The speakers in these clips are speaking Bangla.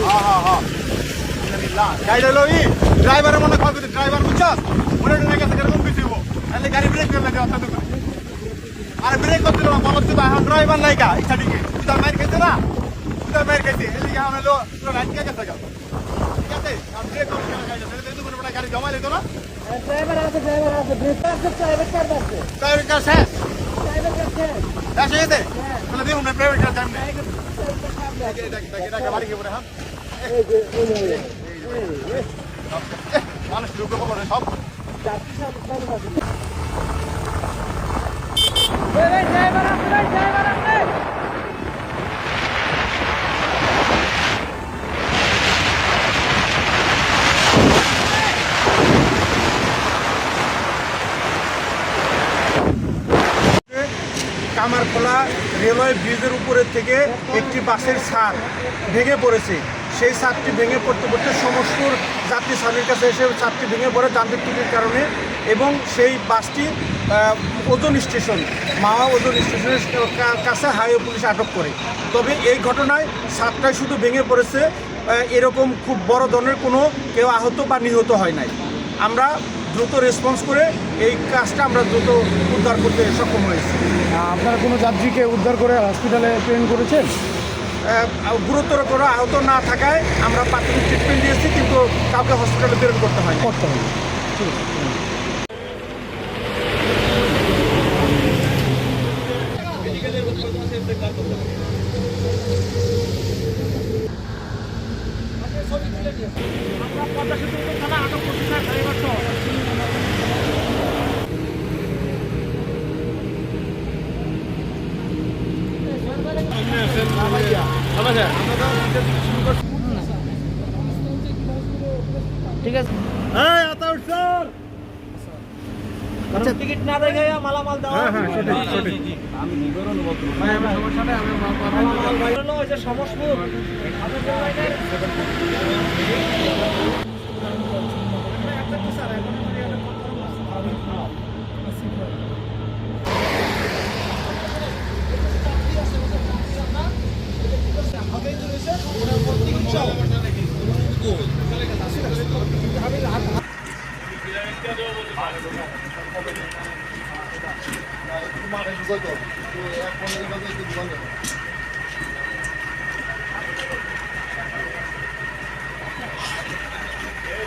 হ্যাঁ হ্যাঁ হ্যাঁ গাড়ি হলো ই ড্রাইভারের মনে খাওয়া কিন্তু ড্রাইভার বুঝছস মনে না গেছে কীরকম কিছু হব তাহলে গাড়ি ব্রেক করে লাগে অত করে আর ব্রেক করছিল না বলো তুই এখন ড্রাইভার নাই কা ইচ্ছা দিকে তুই তার মাইর খেতে না তুই তার মাইর খেতে এদিকে এখন হলো তোর রাইট কে গেছে গা ঠিক আছে আর ব্রেক করছিল না গাড়ি তাহলে তুই কোনো গাড়ি জমা দিত না ড্রাইভার আছে ড্রাইভার আছে ব্রেক আছে প্রাইভেট কার আছে তাই কার শেষ দেখুন না প্রাইভেট কার বাড়ি গিয়ে পড়ে হ্যাঁ? মানুষ ঢুকে পড়ে সব যাত্রী সব সব আছে এই ভাই ড্রাইভার আছে ভাই ড্রাইভার আছে কামারখোলা রেলওয়ে ব্রিজের উপরের থেকে একটি বাসের ছাদ ভেঙে পড়েছে। সেই ছাদটি ভেঙে পড়তে পড়তে সমস্ত যাত্রী ছাদের কাছে এসে ছাদটি ভেঙে পড়ে যান্ত্রিক ত্রুটির কারণে এবং সেই বাসটি ওজন স্টেশন মাওয়া ওজন স্টেশনের কাছে হাইওয়ে পুলিশ আটক করে। তবে এই ঘটনায় ছাদটাই শুধু ভেঙে পড়েছে এরকম খুব বড় ধরনের কোনো কেউ আহত বা নিহত হয় নাই। আমরা দ্রুত রেসপন্স করে এই কাজটা আমরা দ্রুত উদ্ধার করতে সক্ষম হয়েছি। আপনারা কোনো যাত্রীকে উদ্ধার করে হসপিটালে ট্রেন করেছেন? গুরুতর কোনো আহত না থাকায় আমরা প্রাথমিক ট্রিটমেন্ট দিয়েছি কিন্তু কাউকে হসপিটালে প্রেরণ করতে হয় করতে হবে ঠিক আছে এই আতাউর স্যার আচ্ছা টিকিট না দেখে মালামাল দেওয়া হ্যাঁ হ্যাঁ সঠিক সঠিক হলো ওই যে সমসপুর আমাদের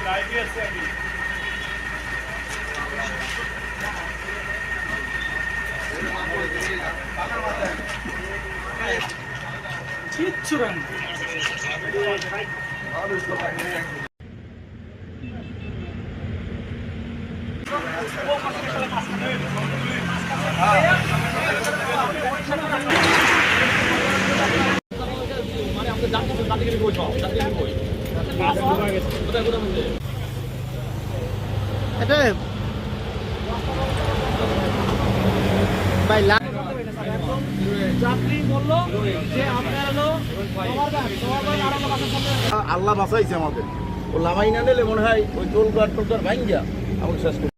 লাইনের আল্লাহ বাঁচাইছে আমাদের। ও লামাই না নিলে মনে হয় ওই টোল গার্ড টোল গার্ড আমাকে শেষ